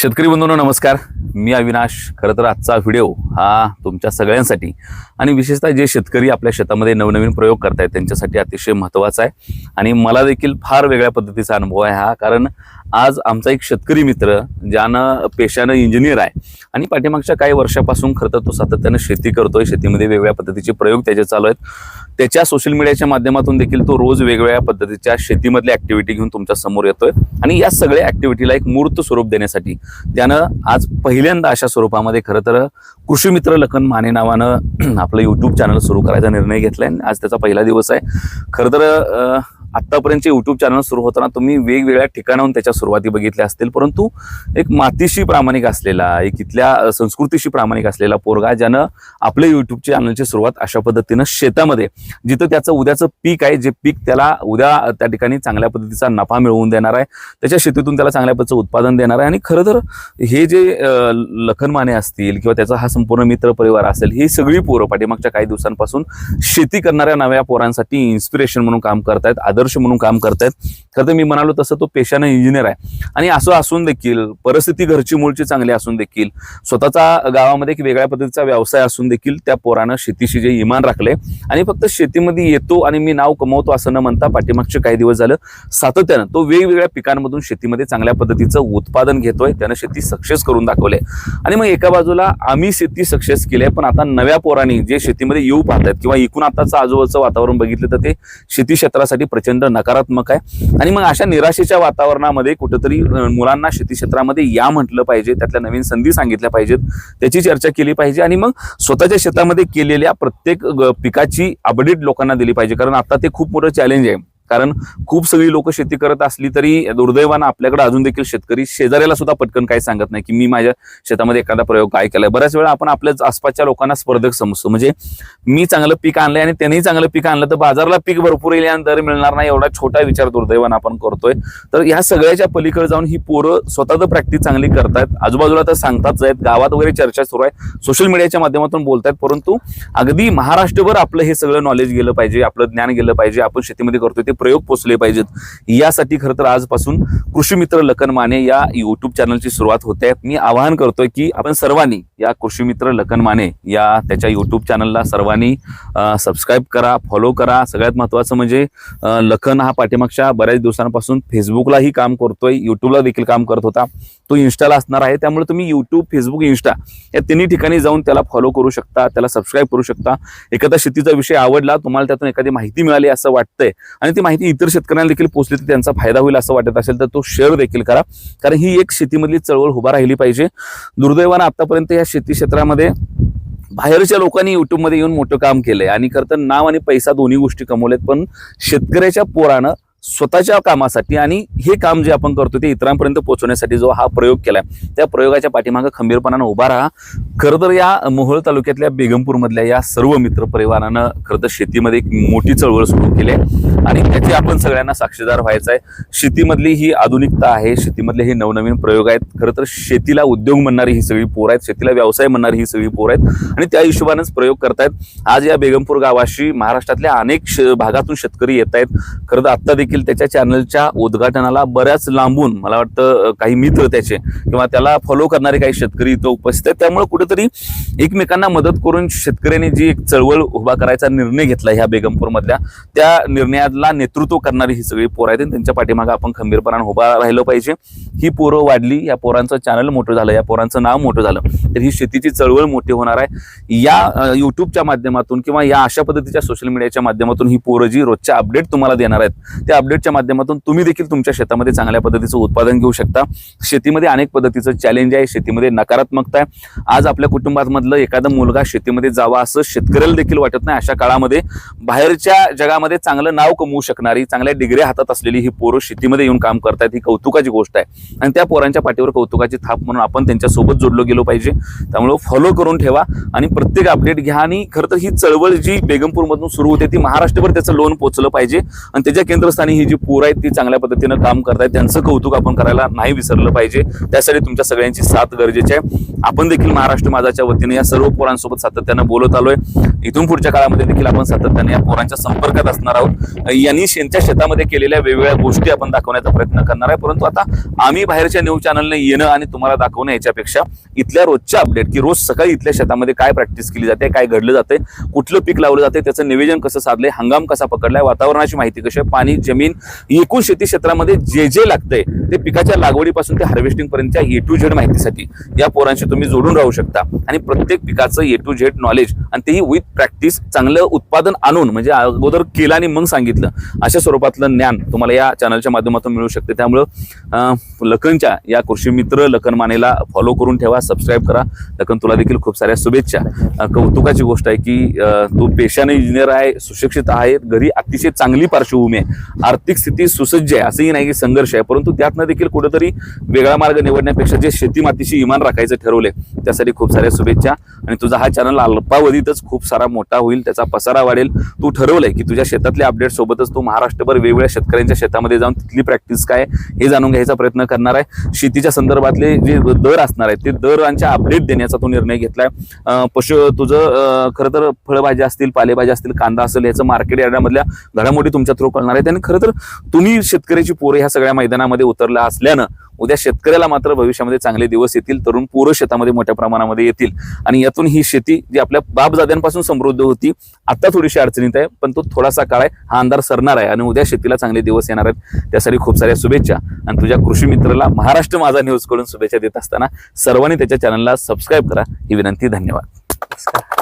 शेतकरी बंधूंनो नमस्कार. मी अविनाश खरं तर आजचा व्हिडिओ हा तुमच्या सगळ्यांसाठी आणि विशेषतः जे शेतकरी आपल्या शेतामध्ये नवनवीन प्रयोग करतायत त्यांच्यासाठी अतिशय महत्त्वाचा आहे. आणि मला देखील फार वेगळ्या पद्धतीचा अनुभव आहे हा कारण आज आमचा एक शेतकरी मित्र ज्यानं पेशानं इंजिनियर आहे आणि पाठीमागच्या काही वर्षापासून खरं तर तो सातत्यानं शेती करतोय शेतीमध्ये वेगवेगळ्या पद्धतीचे प्रयोग त्याचे चालू आहेत. त्याच्या सोशल मीडियाच्या माध्यमातून देखील तो रोज वेगवेगळ्या पद्धतीच्या शेतीमधल्या ऍक्टिव्हिटी घेऊन तुमच्यासमोर येतोय. आणि या सगळ्या ऍक्टिव्हिटीला एक मूर्त स्वरूप देण्यासाठी त्यानं आज पहिल्यांदा अशा स्वरूपामध्ये खरं तर कृषी मित्र लखन माने नावानं आपलं यूट्यूब चॅनल सुरू करायचा निर्णय घेतला आणि आज त्याचा पहिला दिवस आहे. खरं तर आत्तापर्यंत आत्तापर्यंतचे चॅनल सुरू होताना तुम्ही वेगवेगळ्या ठिकाणाहून त्याच्या सुरुवाती बघितल्या असतील. परंतु एक मातीशी प्रामाणिक असलेला एक इथल्या संस्कृतीशी प्रामाणिक असलेला पोरगा ज्यानं आपले यूट्यूब चॅनलची सुरुवात अशा पद्धतीनं शेतामध्ये जिथं त्याचं उद्याचं पीक आहे जे पीक त्याला उद्या त्या ठिकाणी चांगल्या पद्धतीचा नफा मिळवून देणार आहे. त्याच्या शेतीतून त्याला चांगल्या पद्धतीचं उत्पादन देणार आहे. आणि खरं तर हे जे लखन माने असतील किंवा त्याचा हा संपूर्ण मित्र परिवार असेल ही सगळी पोरं पाठीमागच्या काही दिवसांपासून शेती करणाऱ्या नव्या पोरांसाठी इन्स्पिरेशन म्हणून काम करतायत आदर्श म्हणून काम करतायत. खरं तर मी म्हणालो तसं तो पेशानं इंजिनियर आहे. आणि असं असून देखील परिस्थिती घरची मूळची चांगली असून देखील स्वतःचा गावामध्ये एक वेगळ्या पद्धतीचा व्यवसाय असून देखील त्या पोरानं शेतीशी जे इमान राखले आणि फक्त शेतीमध्ये येतो आणि मी नाव कमवतो असं न म्हणता पाठीमागचे काही दिवस झालं सातत्यानं तो वेगवेगळ्या पिकांमधून शेतीमध्ये चांगल्या पद्धतीचं उत्पादन घेतोय त्यानं शेती सक्सेस करून दाखवले आणि मग एका बाजूला आम्ही शेती सक्सेस केली आहे पण आता नव्या पोरांनी जे शेतीमध्ये येऊ पाहतात किंवा एकूण आताचं आजूबाजूचं वातावरण बघितलं तर ते शेती क्षेत्रासाठी प्रचंड नकारात्मक आहे. आणि मग अशा निराशेच्या वातावरणामध्ये कुठेतरी मुलांना शेती क्षेत्रामध्ये या म्हटलं पाहिजे त्यातल्या नवीन संधी सांगितल्या पाहिजेत त्याची चर्चा केली पाहिजे आणि मग स्वतःच्या शेतामध्ये केलेल्या प्रत्येक ग- पिकाची अपडेट लोकांना दिली पाहिजे. कारण आता ते खूप मोठं चॅलेंज आहे. कारण खूप सगळी लोक शेती करत असली तरी दुर्दैवानं आपल्याकडे अजून देखील शेतकरी शेजाऱ्याला सुद्धा पटकन काही सांगत नाही की मी माझ्या शेतामध्ये एखादा प्रयोग काय केलाय. बऱ्याच वेळा आपण आपल्या आसपासच्या लोकांना स्पर्धक समजतो. म्हणजे मी चांगलं पीक आणलंय आणि त्यांनी चांगलं पीक आणलं तर बाजाराला पीक भरपूर येईल आणि दर मिळणार नाही एवढा छोटा विचार दुर्दैवानं आपण करतोय. तर ह्या सगळ्याच्या पलीकडे जाऊन ही पोरं स्वतः तर प्रॅक्टिस चांगली करतायत. आजूबाजूला तर सांगताच आहेत. गावात वगैरे चर्चा सुरू आहे. सोशल मीडियाच्या माध्यमातून बोलतायत. परंतु अगदी महाराष्ट्रभर आपलं हे सगळं नॉलेज गेलं पाहिजे आपलं ज्ञान गेलं पाहिजे आपण शेतीमध्ये करतोय ते प्रयोग पोचले पाहिजेत. यासाठी खरं तर आजपासून कृषी मित्र लखन माने या युट्यूब चॅनलची सुरुवात होते. मी आवाहन करतोय की आपण सर्वांनी या कृषी मित्र लखन माने या त्याच्या युट्यूब चॅनलला सर्वांनी सबस्क्राईब करा फॉलो करा. सगळ्यात महत्वाचं म्हणजे लखन हा पाठीमागच्या बऱ्याच दिवसांपासून फेसबुकलाही काम करतोय. युट्यूबला देखील काम करत होता. तो इन्स्टाला असणार आहे. त्यामुळे तुम्ही यूट्यूब फेसबुक इन्स्टा या तिन्ही ठिकाणी जाऊन त्याला फॉलो करू शकता त्याला सबस्क्राईब करू शकता. एखादा शेतीचा विषय आवडला तुम्हाला त्यातून एखादी माहिती मिळाली असं वाटतंय आणि ती माहिती इतर शेतकऱ्यांना देखील पोचली तर त्यांचा फायदा होईल असं वाटत असेल तर तो शेअर देखील करा. कारण ही एक शेतीमधली चळवळ उभा राहिली पाहिजे. दुर्दैवानं आतापर्यंत या शेती क्षेत्रामध्ये बाहेरच्या लोकांनी युट्यूबमध्ये येऊन मोठं काम केलंय. आणि खरं तर नाव आणि पैसा दोन्ही गोष्टी कमवल्यात पण शेतकऱ्याच्या पोरानं स्वतःच्या कामासाठी आणि हे काम जे आपण करतो ते इतरांपर्यंत पोहोचवण्यासाठी जो हा प्रयोग केलाय त्या प्रयोगाच्या पाठीमागं खंबीरपणानं उभा राहा. खरं तर या मोहोळ तालुक्यातल्या बेगमपूरमधल्या या सर्व मित्र परिवारानं खरं तर शेतीमध्ये एक मोठी चळवळ सुरू केली आहे आणि त्याची आपण सगळ्यांना साक्षीदार व्हायचं आहे शेतीमधली ही आधुनिकता आहे शेतीमधले हे नवनवीन प्रयोग आहेत. खरं तर शेतीला उद्योग म्हणणारी ही सगळी पोर आहेत शेतीला व्यवसाय म्हणणारी ही सगळी पोर आहेत आणि त्या हिशोबानेच प्रयोग करतायत. आज या बेगमपूर गावाशी महाराष्ट्रातल्या अनेक श- भागातून शेतकरी येत आहेत खरं तर आत्ता देखील देखील त्याच्या चॅनलच्या उद्घाटनाला बऱ्याच लांबून मला वाटतं काही मित्र त्याचे किंवा त्याला फॉलो करणारे काही शेतकरी इथं उपस्थित आहेत. त्यामुळे कुठेतरी एकमेकांना मदत करून शेतकऱ्यांनी जी एक चळवळ उभा करायचा निर्णय घेतला ह्या बेगमपूरमधल्या त्या निर्णयाला नेतृत्व करणारी ही सगळी पोरं आहेत त्यांच्या पाठीमागे आपण खंबीरपणाने उभा राहिलं पाहिजे. ही पोरं वाढली या पोरांचं चॅनल मोठं झालं या पोरांचं नाव मोठं झालं तर ही शेतीची चळवळ मोठी होणार आहे. या युट्यूबच्या माध्यमातून किंवा या अशा पद्धतीच्या सोशल मीडियाच्या माध्यमातून ही पोरं जी रोजच्या अपडेट तुम्हाला देणार आहेत त्या अपडेटच्या माध्यमातून तुम्ही देखील तुमच्या शेतामध्ये चांगल्या पद्धतीचं उत्पादन घेऊ शकता. शेतीमध्ये अनेक पद्धतीचं चॅलेंज आहे शेतीमध्ये नकारात्मकता आहे. आज आपल्या कुटुंबामधलं एखादा मुलगा शेतीमध्ये जावा असं शेतकऱ्याला देखील वाटत नाही. अशा काळामध्ये बाहेरच्या जगामध्ये चांगलं नाव कमवू शकणारी चांगल्या डिग्री हातात असलेली ही पोरं शेतीमध्ये येऊन काम करतायत ही कौतुकाची गोष्ट आहे. आणि त्या पोरांच्या पाठीवर कौतुकाची थाप म्हणून आपण त्यांच्यासोबत जोडलो गेलो पाहिजे. त्यामुळे फॉलो करून ठेवा आणि प्रत्येक अपडेट घ्या आणि खरं तर ही चळवळ जी बेगमपूरमधून सुरू होते ती महाराष्ट्रभर त्याचं लोन पोचलं पाहिजे. आणि त्याच्या केंद्रस्थानी आणि ही जी पोरं आहेत ती चांगल्या पद्धतीनं काम करतायत त्यांचं कौतुक आपण करायला नाही विसरलं पाहिजे. त्यासाठी तुमच्या सगळ्यांची साथ गरजेची आहे. आपण देखील महाराष्ट्र माझाच्या वतीने या सर्व पोरांसोबत सातत्यानं बोलत आलोय. इथून पुढच्या काळामध्ये देखील आपण सातत्याने या पोरांच्या संपर्कात असणार आहोत. यांनी त्यांच्या शेतामध्ये केलेल्या वेगवेगळ्या गोष्टी आपण दाखवण्याचा प्रयत्न करणार आहे. परंतु आता आम्ही बाहेरच्या न्यूज चॅनलने येणं आणि तुम्हाला दाखवणं याच्यापेक्षा इथल्या रोजच्या अपडेट की रोज सकाळी इथल्या शेतामध्ये काय प्रॅक्टिस केली जाते काय घडलं जाते कुठलं पीक लावलं जाते त्याचं निवेदन कसं साधलंय हंगाम कसा पकडलाय वातावरणाची माहिती कशी आहे पाणी जमीन एकूण शेती क्षेत्रामध्ये जे जे लागतंय ते पिकाच्या लागवडीपासून ते हार्वेस्टिंग पर्यंतच्या ए टू झेड माहितीसाठी या पोरांशी तुम्ही जोडून राहू शकता. आणि प्रत्येक पिकाचं ए टू झेड नॉलेज आणि तेही विथ प्रॅक्टिस चांगलं उत्पादन आणून म्हणजे अगोदर केलं आणि मग सांगितलं अशा स्वरूपातलं ज्ञान तुम्हाला या चॅनलच्या माध्यमातून मिळू शकते. त्यामुळं लखनच्या या कृषी मित्र लखन मानेला फॉलो करून ठेवा सबस्क्राईब करा. लखन तुला देखील खूप साऱ्या शुभेच्छा. कौतुकाची गोष्ट आहे की तू पेशाने इंजिनियर आहे सुशिक्षित आहे घरी अतिशय चांगली पार्श्वभूमी आहे. आर्थिक स्थिती सुसज्ज आहे असंही नाही की संघर्ष आहे परंतु त्यातनं देखील कुठेतरी वेगळा मार्ग निवडण्यापेक्षा जे शेती मातीशी इमान राखायचं ठरवलं त्यासाठी खूप साऱ्या शुभेच्छा. आणि तुझा हा चॅनल अल्पावधीतच खूप सारा मोठा होईल त्याचा पसारा वाढेल. तू ठरवलंय की तुझ्या शेतातल्या अपडेट सोबतच तू महाराष्ट्रभर वेगवेगळ्या शेतकऱ्यांच्या शेतामध्ये जाऊन तिथली प्रॅक्टिस काय हे जाणून घ्यायचा प्रयत्न करणार आहे. शेतीच्या संदर्भातले जे दर असणार आहेत ते दरांच्या अपडेट देण्याचा तो निर्णय घेतलाय. पशु तुझं खरं तर फळभाज्या असतील पालेभाज्या असतील कांदा असेल याचं मार्केट यार्डामधल्या घडामोडी तुमच्या थ्रू कळणार आहेत. आणि खरं तर तुम्ही शेतकऱ्याची पोरं ह्या सगळ्या मैदानामध्ये उतरला असल्यानं उद्या शेतकऱ्याला मात्र भविष्यामध्ये चांगले दिवस येतील तरुण पोरं शेतामध्ये मोठ्या प्रमाणामध्ये येतील आणि यातून ही शेती जी आपल्या बापजाद्यांपासून समृद्ध होती आता थोडीशी अडचणीत आहे पण तो थोडासा काळ आहे हा अंधार सरणार आहे आणि उद्या शेतीला चांगले दिवस येणार आहेत. त्यासाठी खूप साऱ्या शुभेच्छा. आणि तुझ्या कृषी मित्राला महाराष्ट्र माझा न्यूजकडून शुभेच्छा देत असताना सर्वांनी त्याच्या चॅनलला सबस्क्राईब करा. ही विनंती धन्यवाद.